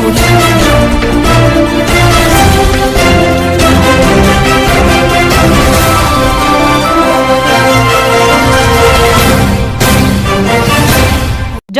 Música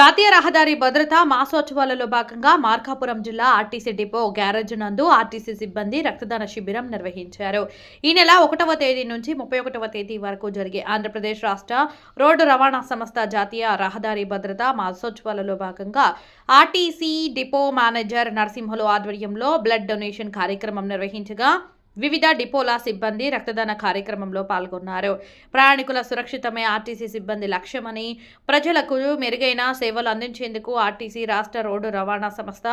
జాతీయ రహదారి భద్రత మాసోత్సవాలలో భాగంగా మార్కాపురం జిల్లా ఆర్టీసీ డిపో గ్యారేజ్ నందు ఆర్టీసీ సిబ్బంది రక్తదాన శిబిరం నిర్వహించారు. ఈ నెల ఒకటవ తేదీ నుంచి ముప్పై ఒకటవ తేదీ వరకు జరిగే ఆంధ్రప్రదేశ్ రాష్ట్ర రోడ్డు రవాణా సంస్థ జాతీయ రహదారి భద్రత మాసోత్సవాలలో భాగంగా ఆర్టీసీ డిపో మేనేజర్ నరసింహులు ఆధ్వర్యంలో బ్లడ్ డొనేషన్ కార్యక్రమం నిర్వహించగా వివిధ డిపోల సిబ్బంది రక్తదాన కార్యక్రమంలో పాల్గొన్నారు. ప్రయాణికుల సురక్షితమే ఆర్టీసీ సిబ్బంది లక్ష్యమని ప్రజలకు మెరుగైన సేవలు అందించేందుకు ఆర్టీసీ రాష్ట్ర రోడ్డు రవాణా సంస్థ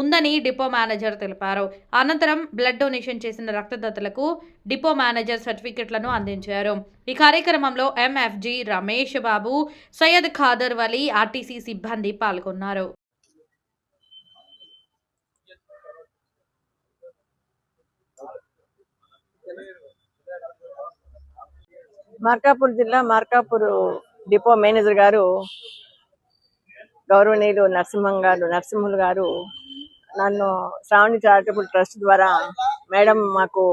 ఉందని డిపో మేనేజర్ తెలిపారు. అనంతరం బ్లడ్ డొనేషన్ చేసిన రక్తదాతలకు డిపో మేనేజర్ సర్టిఫికెట్లను అందించారు. ఈ కార్యక్రమంలో ఎంఎఫ్జి రమేష్ బాబు సయ్యద్ ఖాదర్ వలి ఆర్టీసీ సిబ్బంది పాల్గొన్నారు. మార్కాపూర్ జిల్లా మార్కాపూర్ డిపో మేనేజర్ గారు గౌరవనీయులు నరసింహం గారు నరసింహులు గారు నన్ను శ్రావణి చారిటబుల్ ట్రస్ట్ ద్వారా మేడం మాకు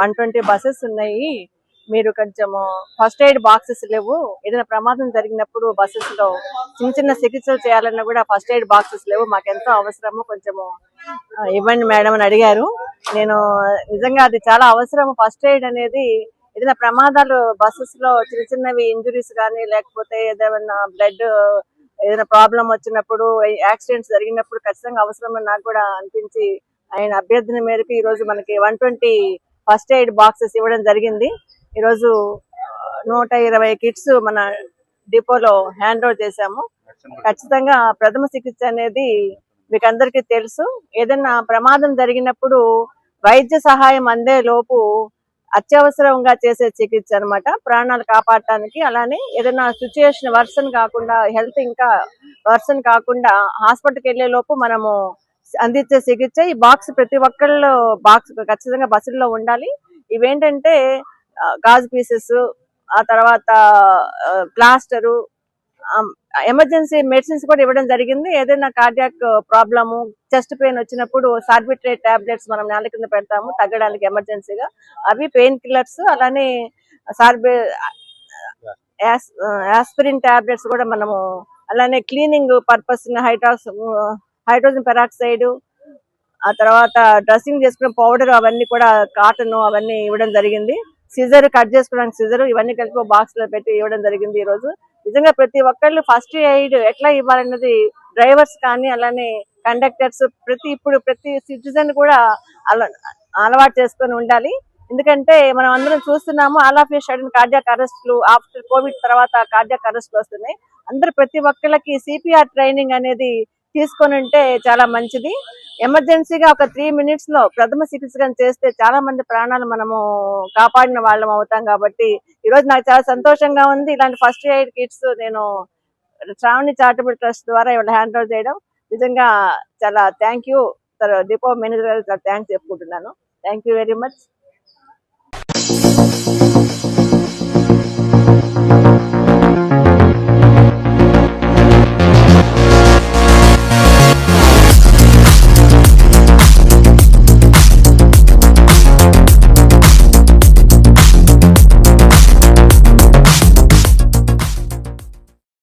వన్ ట్వంటీ బస్సెస్ ఉన్నాయి. మీరు కొంచెం ఫస్ట్ ఎయిడ్ బాక్సెస్ లేవు. ఏదైనా ప్రమాదం జరిగినప్పుడు బస్సెస్లో చిన్న చిన్న చికిత్సలు చేయాలన్నా కూడా ఫస్ట్ ఎయిడ్ బాక్సెస్ లేవు. మాకు ఎంతో అవసరము. కొంచెము ఇవ్వండి మేడం అని అడిగారు. నేను నిజంగా అది చాలా అవసరం ఫస్ట్ ఎయిడ్ అనేది ఏదైనా ప్రమాదాలు బస్సెస్లో చిన్న చిన్నవి ఇంజురీస్ కానీ లేకపోతే ఏదైనా బ్లడ్ ఏదైనా ప్రాబ్లం వచ్చినప్పుడు యాక్సిడెంట్స్ జరిగినప్పుడు ఖచ్చితంగా అవసరమని నాకు కూడా అనిపించి ఆయన అభ్యర్థన మేరకు ఈ రోజు మనకి one twenty first aid boxes ఇవ్వడం జరిగింది. ఈ రోజు నూట ఇరవై కిట్స్ మన డిపోలో హ్యాండ్ ఓవర్ చేశాము. ఖచ్చితంగా ప్రథమ చికిత్స అనేది మీకు అందరికీ తెలుసు. ఏదైనా ప్రమాదం జరిగినప్పుడు వైద్య సహాయం అందే లోపు అత్యవసరంగా చేసే చికిత్స అన్నమాట. ప్రాణాలు కాపాడటానికి అలానే ఏదైనా సిచ్యుయేషన్ వర్సన్ కాకుండా హెల్త్ ఇంకా వర్సన్ కాకుండా హాస్పిటల్కి వెళ్ళే లోపు మనము అందించే చికిత్స. ఈ బాక్స్ ప్రతి ఒక్కళ్ళు బాక్స్ ఖచ్చితంగా బస్సుల్లో ఉండాలి. ఇవేంటంటే గాజు పీసెస్ ఆ తర్వాత ప్లాస్టరు ఎమర్జెన్సీ మెడిసిన్స్ కూడా ఇవ్వడం జరిగింది. ఏదైనా cardiac uh, problem chest pain వచ్చినప్పుడు సార్బిట్రేట్ టాబ్లెట్స్ మనం నేల కింద పెడతాము తగ్గడానికి ఎమర్జెన్సీగా. అవి పెయిన్ కిల్లర్స్ అలానే సార్బి యాస్పిరిన్ టాబ్లెట్స్ కూడా మనము అలానే cleaning purpose hydrox hydrogen peroxide ఆ తర్వాత డ్రెస్సింగ్ చేసుకునే పౌడర్ అవన్నీ కూడా కాటన్ అవన్నీ ఇవ్వడం జరిగింది. సిజర్ కట్ చేసుకోవడానికి సిజర్ ఇవన్నీ కలిపి బాక్స్లో పెట్టి ఇవ్వడం జరిగింది ఈ రోజు నిజంగా ప్రతి ఒక్కళ్ళు ఫస్ట్ ఎయిడ్ ఎట్లా ఇవ్వాలన్నది డ్రైవర్స్ కానీ అలానే కండక్టర్స్ ప్రతి ఇప్పుడు ప్రతి సిటిజన్ కూడా అల అలవాటు చేసుకొని ఉండాలి. ఎందుకంటే మనం అందరం చూస్తున్నాము ఆల్ ఆఫ్ సడన్ కార్డియాక్ అరెస్ట్లు ఆఫ్టర్ కోవిడ్ తర్వాత కార్డియాక్ అరెస్ట్లు వస్తున్నాయి. అందరు ప్రతి ఒక్కళ్ళకి సిపిఆర్ ట్రైనింగ్ అనేది తీసుకొని ఉంటే చాలా మంచిది. ఎమర్జెన్సీగా ఒక త్రీ మినిట్స్లో ప్రథమ చికిత్స చేస్తే చాలా మంది ప్రాణాలు మనము కాపాడిన వాళ్ళం అవుతాం కాబట్టి ఈ రోజు నాకు చాలా సంతోషంగా ఉంది. ఇలాంటి ఫస్ట్ ఎయిడ్ కిట్స్ నేను శ్రావణి చారిటబుల్ ట్రస్ట్ ద్వారా ఇవాళ హ్యాండ్ ఓవర్ చేయడం నిజంగా చాలా థ్యాంక్ యూ. డిపో మేనేజర్ గారు చాలా థ్యాంక్స్ చెప్పుకుంటున్నాను. Thank you very much.